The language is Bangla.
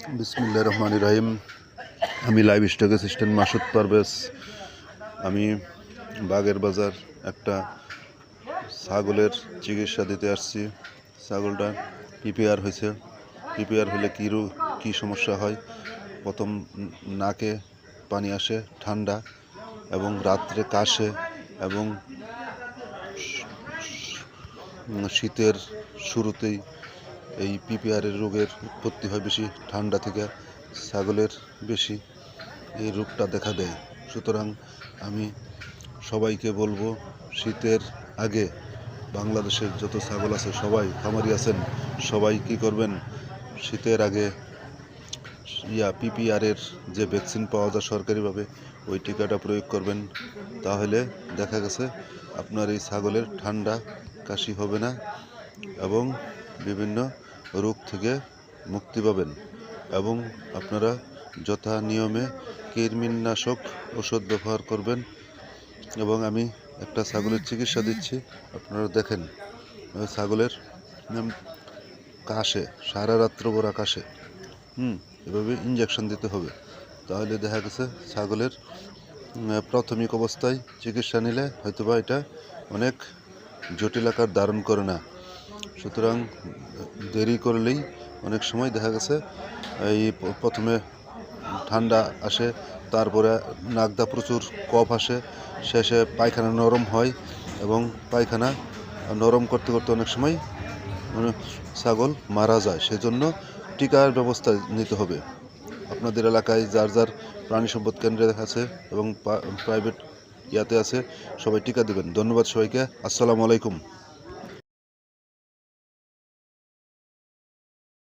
বিসমুল্লাহ রহমান রাহিম আমি livestock assistant Masud Parvez আমি বাগের বাজার একটা ছাগলের চিকিৎসা দিতে আসছি ছাগলটা পিপিআর হয়েছে পিপিআর হলে কী রোগ কী সমস্যা হয় প্রথম নাকে পানি আসে ঠান্ডা এবং রাত্রে কাশে এবং শীতের শুরুতেই এই পিপিআরের রোগের উৎপত্তি হয় বেশি, ঠান্ডা থেকে ছাগলের বেশি, এই রোগটা দেখা দেয়। সুতরাং আমি সবাইকে বলব, শীতের আগে বাংলাদেশের যত ছাগল আছে, সবাই, খামারি আছেন, সবাই কি করবেন? শীতের আগে ইয়া পিপিআরের যে ভ্যাকসিন পাওয়া যায় সরকারিভাবে, ওই টিকাটা প্রয়োগ করবেন। তাহলে দেখা গেছে, আপনার এই ছাগলের ঠান্ডা, কাশি হবে না এবং বিভিন্ন রোগ থেকে মুক্তি পাবেন এবং আপনারা যথা নিয়মে কীটনাশক ওষুধ ব্যবহার করবেন এবং আমি একটা ছাগলের চিকিৎসা দিচ্ছি, আপনারা দেখেন, ছাগলের কাশে, সারা রাত্র গোড়া কাশে হুম, এভাবে ইঞ্জেকশন দিতে হবে। তাহলে দেখা গেছে ছাগলের প্রাথমিক অবস্থায় চিকিৎসা নিলে হয়তোবা এটা অনেক জটিল আকার ধারণ করে না। সুতরাং দেরি করলেই অনেক সময় দেখা গেছে, এই প্রথমে ঠান্ডা আসে, তারপরে নাকদা প্রচুর কফ আসে, শেষে পায়খানা নরম হয় এবং পায়খানা নরম করতে করতে অনেক সময় মানে ছাগল মারা যায়। সেজন্য টিকার ব্যবস্থা নিতে হবে। আপনাদের এলাকায় যার যার প্রাণী সম্পদ কেন্দ্রে আছে এবং প্রাইভেট ইয়াতে আছে, সবাই টিকা দেবেন। ধন্যবাদ সবাইকে। আসসালামু আলাইকুম।